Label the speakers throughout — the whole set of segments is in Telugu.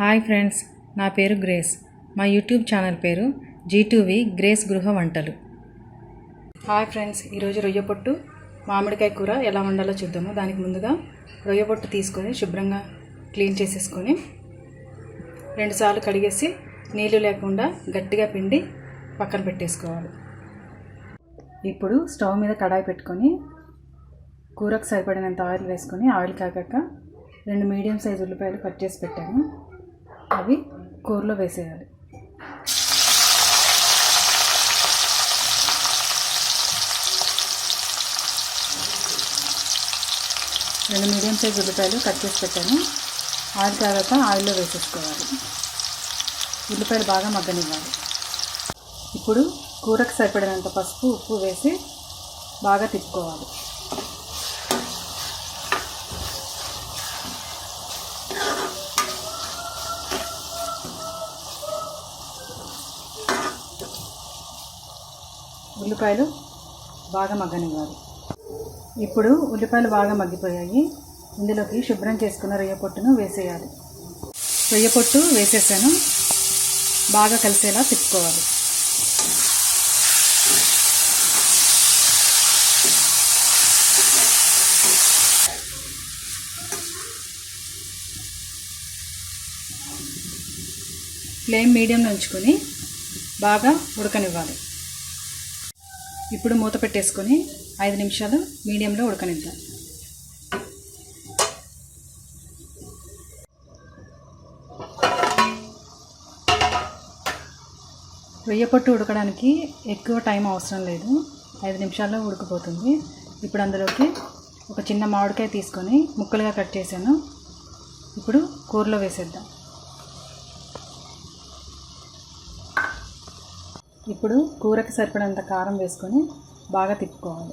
Speaker 1: హాయ్ ఫ్రెండ్స్ నా పేరు గ్రేస్. మా యూట్యూబ్ ఛానల్ పేరు జీటూవి గ్రేస్ గృహ వంటలు. హాయ్ ఫ్రెండ్స్ ఈరోజు రొయ్య పొట్టు మామిడికాయ కూర ఎలా వండాలో చూద్దాము. దానికి ముందుగా రొయ్య పొట్టు తీసుకొని శుభ్రంగా క్లీన్ చేసేసుకొని రెండుసార్లు కడిగేసి నీళ్ళు లేకుండా గట్టిగా పిండి పక్కన పెట్టేసుకోవాలి. ఇప్పుడు స్టవ్ మీద కడాయి పెట్టుకొని కూరకు సరిపడినంత ఆయిల్ వేసుకొని ఆయిల్ కాగాక రెండు మీడియం సైజ్ ఉల్లిపాయలు కట్ చేసి పెట్టాను. అవి కూరలో వేసేయాలి. రెండు మీడియం సైజ్ ఉల్లిపాయలు కట్ చేసి పెట్టాను. ఆయిల్ తర్వాత ఆయిల్లో వేసేసుకోవాలి. ఉల్లిపాయలు బాగా మగ్గనివ్వాలి. ఇప్పుడు కూరకు సరిపడినంత పసుపు ఉప్పు వేసి బాగా తిప్పుకోవాలి. ఉల్లిపాయలు బాగా మగ్గనివ్వాలి. ఇప్పుడు ఉల్లిపాయలు బాగా మగ్గిపోయాయి. ఇందులోకి శుభ్రం చేసుకున్న రొయ్య పొట్టును వేసేయాలి. రొయ్య పొట్టు వేసేసాను. బాగా కలిసేలా తిప్పుకోవాలి. ఫ్లేమ్ మీడియంలో ఉంచుకొని బాగా ఉడకనివ్వాలి. ఇప్పుడు మూత పెట్టేసుకొని ఐదు నిమిషాలు మీడియంలో ఉడకనిద్దాం. రొయ్య పొట్టు ఉడకడానికి ఎక్కువ టైం అవసరం లేదు. ఐదు నిమిషాల్లో ఉడికిపోతుంది. ఇప్పుడు అందులోకి ఒక చిన్న మామిడికాయ తీసుకొని ముక్కలుగా కట్ చేశాను. ఇప్పుడు కూరలో వేసేద్దాం. ఇప్పుడు కూరకి సరిపడంత కారం వేసుకొని బాగా తిప్పుకోవాలి.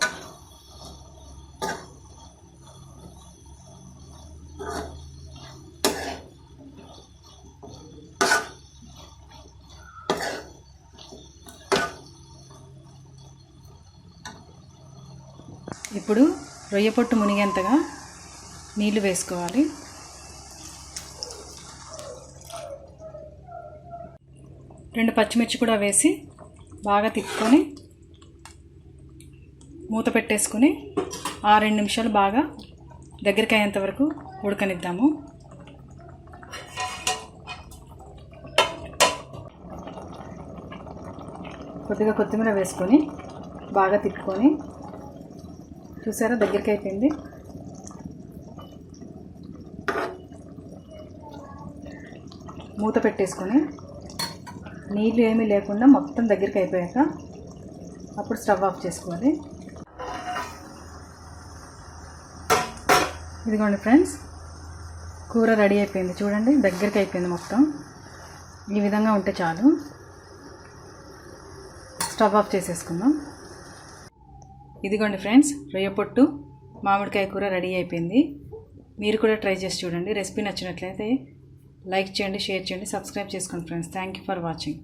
Speaker 1: ఇప్పుడు రొయ్య పొట్టు మునిగేంతగా నీళ్ళు వేసుకోవాలి. రెండు పచ్చిమిర్చి కూడా వేసి బాగా తిప్పుకొని మూత పెట్టేసుకొని ఆ రెండు నిమిషాలు బాగా దగ్గరికి అయ్యేంత వరకు ఉడకనిద్దాము. కొద్దిగా కొత్తిమీర వేసుకొని బాగా తిప్పుకొని చూసారా దగ్గరికి అయిపోయింది. మూత పెట్టేసుకొని నీళ్ళు ఏమీ లేకుండా మొత్తం దగ్గరికి అయిపోయాక అప్పుడు స్టవ్ ఆఫ్ చేసుకోవాలి. ఇదిగోండి ఫ్రెండ్స్ కూర రెడీ అయిపోయింది. చూడండి దగ్గరికి అయిపోయింది మొత్తం. ఈ విధంగా ఉంటే చాలు. స్టవ్ ఆఫ్ చేసేసుకుందాం. ఇదిగోండి ఫ్రెండ్స్ రొయ్య పొట్టు మామిడికాయ కూర రెడీ అయిపోయింది. మీరు కూడా ట్రై చేసి చూడండి. రెసిపీ నచ్చినట్లయితే లైక్ చేయండి షేర్ చేయండి సబ్స్క్రైబ్ చేసుకోండి friends. Thank you for watching